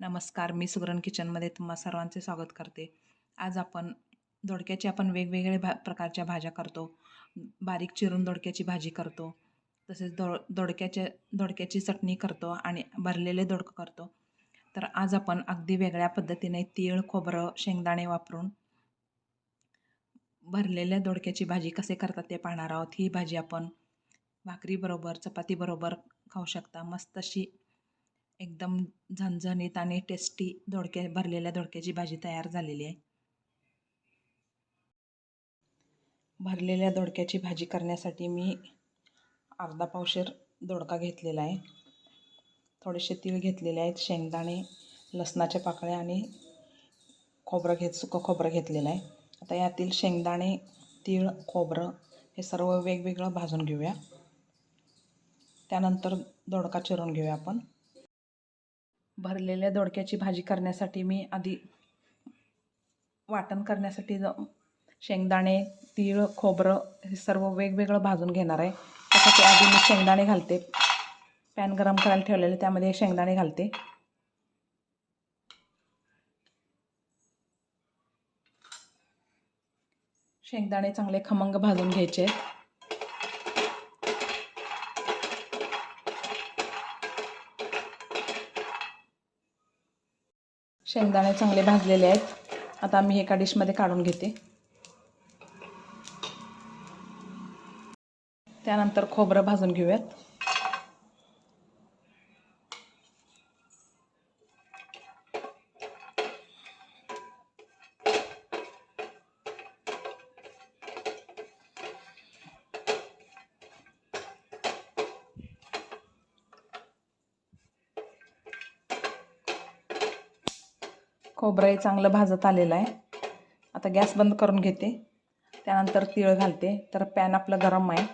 नमस्कार मी सुगरण किचनमध्ये तुम्हा सर्वांचे स्वागत करते. आज आपण दोडक्याची आपण वेगवेगळे भा प्रकारच्या भाज्या करतो. बारीक चिरून दोडक्याची भाजी करतो. तसेच दो दोडक्याच्या दोडक्याची चटणी करतो आणि भरलेले दोडकं करतो. तर आज आपण अगदी वेगळ्या पद्धतीने तीळ खोबरं शेंगदाणे वापरून भरलेल्या दोडक्याची भाजी कसे करतात ते पाहणार आहोत. ही भाजी आपण भाकरीबरोबर चपातीबरोबर खाऊ शकता. मस्त अशी एकदम झणझणीत आणि टेस्टी दोडके भरलेल्या दोडक्याची भाजी तयार झालेली आहे. भरलेल्या दोडक्याची भाजी करण्यासाठी मी अर्धा पावशेर दोडका घेतलेला आहे. थोडेसे तीळ घेतलेले आहेत शेंगदाणे लसणाच्या पाकळ्या आणि खोबरं घेत सुकं खोबरं घेतलेलं आहे. आता यातील शेंगदाणे तीळ खोबरं हे सर्व वेगवेगळं भाजून घेऊया. त्यानंतर दोडका चिरून घेऊया आपण. भरलेल्या दोडक्याची भाजी करण्यासाठी मी आधी वाटण करण्यासाठी शेंगदाणे तीळ खोबरं हे सर्व वेगवेगळं भाजून घेणार आहे. त्यासाठी आधी मी शेंगदाणे घालते. पॅन गरम करायला ठेवलेले त्यामध्ये शेंगदाणे घालते. शेंगदाणे चांगले खमंग भाजून घ्यायचे. शेंगदाणे चांगले भाजलेले आहेत. आता मी एका डिशमध्ये काढून घेते. त्यानंतर खोबरं भाजून घेऊयात. खोबरंही चांगलं भाजत आलेलं आहे. आता गॅस बंद करून घेते. त्यानंतर तीळ घालते. तर पॅन आपलं गरम आहे.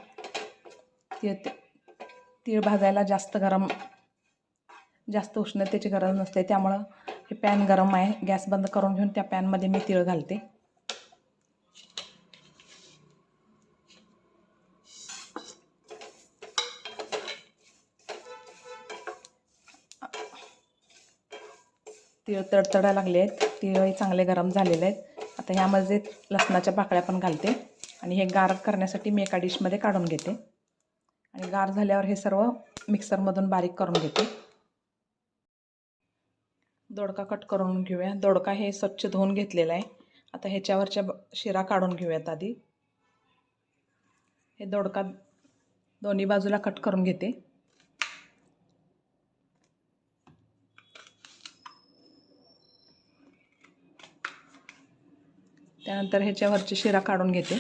तीळ तीळ भाजायला जास्त गरम जास्त उष्णतेची गरज नसते. त्यामुळं हे पॅन गरम आहे. गॅस बंद करून घेऊन त्या पॅनमध्ये मी तीळ घालते. तिळ तडतडा लागले आहेत. तीळही चांगले गरम झालेले आहेत. आता ह्यामध्ये लसणाच्या पाकळ्या पण घालते. आणि हे गार करण्यासाठी मी एका डिशमध्ये काढून घेते. आणि गार झाल्यावर हे सर्व मिक्सरमधून बारीक करून घेते. दोडका कट करून घेऊया. दोडका हे स्वच्छ धुवून घेतलेला आहे. आता ह्याच्यावरच्या शिरा काढून घेऊयात आधी. हे दोडका दोन्ही बाजूला कट करून घेते. त्यानंतर ह्याच्यावरची शिरा काढून घेते.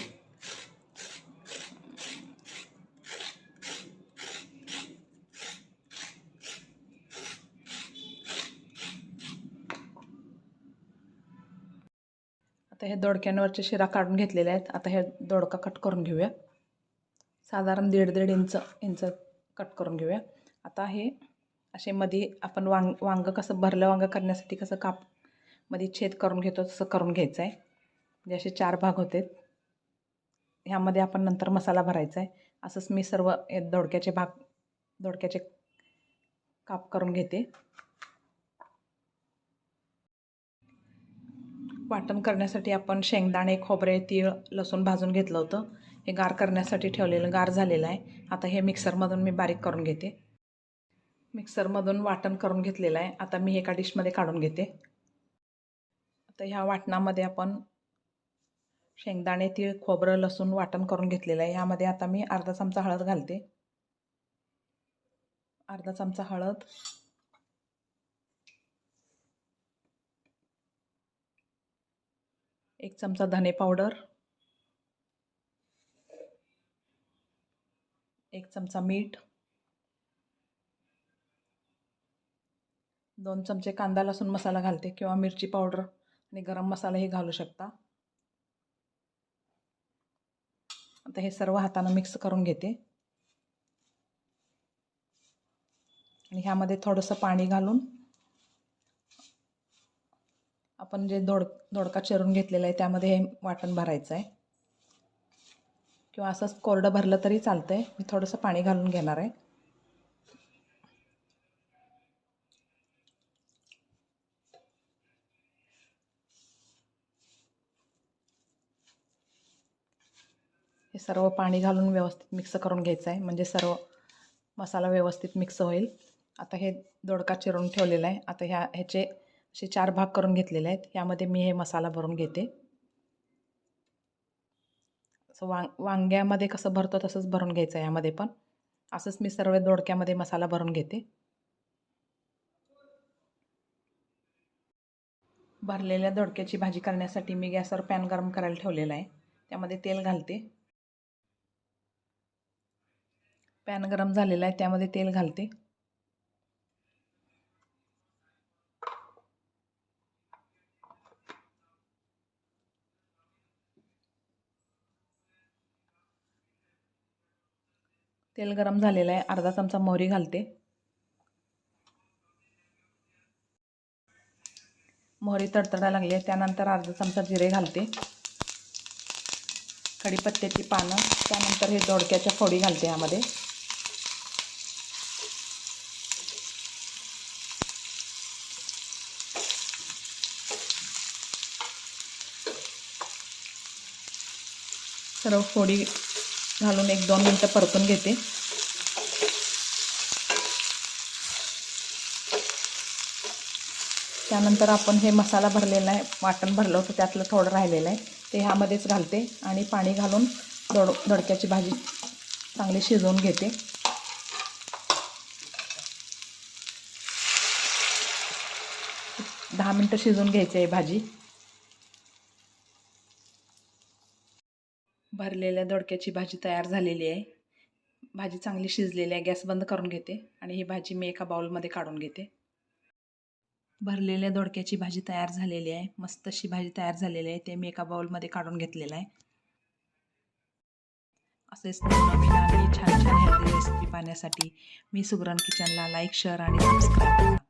आता हे दोडक्यांवरचे शिरा काढून घेतलेले आहेत. आता हे दोडका कट करून घेऊया. साधारण दीड दीड इंच इंच कट करून घेऊया. आता हे असे मध्ये आपण वांग वांगं कसं भरलं वांगं करण्यासाठी कसं कापमध्ये छेद करून घेतो तसं करून घ्यायचं आहे म्हणजे असे चार भाग होते. ह्यामध्ये आपण नंतर मसाला भरायचा आहे असंच मी सर्व दोडक्याचे भाग दोडक्याचे काप करून घेते. वाटण करण्यासाठी आपण शेंगदाणे खोबरे तीळ लसूण भाजून घेतलं होतं. हे गार करण्यासाठी ठेवलेलं गार झालेलं आहे आता हे मिक्सरमधून मी बारीक करून घेते. मिक्सरमधून वाटण करून घेतलेलं आहे आता मी एका डिशमध्ये काढून घेते. आता ह्या वाटणामध्ये आपण शेंगदाणे तीळ खोबरं लसूण वाटण करून घेतलेलं आहे. यामध्ये आता मी अर्धा चमचा हळद घालते. अर्धा चमचा हळद. एक चमचा धने पावडर. एक चमचा मीठ. दोन चमचे कांदा लसूण मसाला घालते किंवा मिरची पावडर आणि गरम मसालाही घालू शकता. आता हे सर्व हातानं मिक्स करून घेते. आणि ह्यामध्ये थोडंसं पाणी घालून आपण जे दोड दोडका चिरून घेतलेला आहे त्यामध्ये हे वाटण भरायचं आहे किंवा असंच कोरडं भरलं तरी चालतं आहे मी थोडंसं पाणी घालून घेणार आहे. हे सर्व पाणी घालून व्यवस्थित मिक्स करून घ्यायचं आहे. म्हणजे सर्व मसाला व्यवस्थित मिक्स होईल. आता हे दोडका चिरून ठेवलेला आहे. आता ह्या ह्याचे असे चार भाग करून घेतलेले आहेत. यामध्ये मी हे मसाला भरून घेते. असं वांग वांग्यामध्ये कसं भरतो तसंच भरून घ्यायचं आहे यामध्ये पण. असंच मी सर्व दोडक्यामध्ये मसाला भरून घेते. भरलेल्या दोडक्याची भाजी करण्यासाठी मी गॅसवर पॅन गरम करायला ठेवलेला आहे. त्यामध्ये तेल घालते. पॅन गरम झालेला आहे त्यामध्ये तेल घालते. तेल गरम झालेलं आहे अर्धा चमचा मोहरी घालते. मोहरी तडतडा लागली आहे त्यानंतर अर्धा चमचा जिरे घालते. कढीपत्त्याची पानं त्यानंतर हे दोडक्याच्या फोडी घालते यामध्ये. सर्व फोडी घालून एक दोन मिनटं परतून घेते. त्यानंतर आपण हे मसाला भरलेला आहे वाटण भरलं होतं त्यातलं थोडं राहिलेलं आहे. ते ह्यामध्येच घालते आणि पाणी घालून दोड दोडक्याची भाजी चांगली शिजवून घेते. दहा मिनटं शिजवून घ्यायची आहे भाजी. भरलेल्या दोडक्याची भाजी तयार झालेली आहे. भाजी चांगली शिजलेली आहे. गॅस बंद करून घेते आणि ही भाजी मी एका बाउलमध्ये काढून घेते. भरलेल्या दोडक्याची भाजी तयार झालेली आहे. मस्त अशी भाजी तयार झालेली आहे. ते मी एका बाउलमध्ये काढून घेतलेलं आहे. असेच नवीन आणि छान छान हेल्दी रेसिपी पाहण्यासाठी मी सुगरण किचनला लाईक शेअर आणि सबस्क्राईब करा.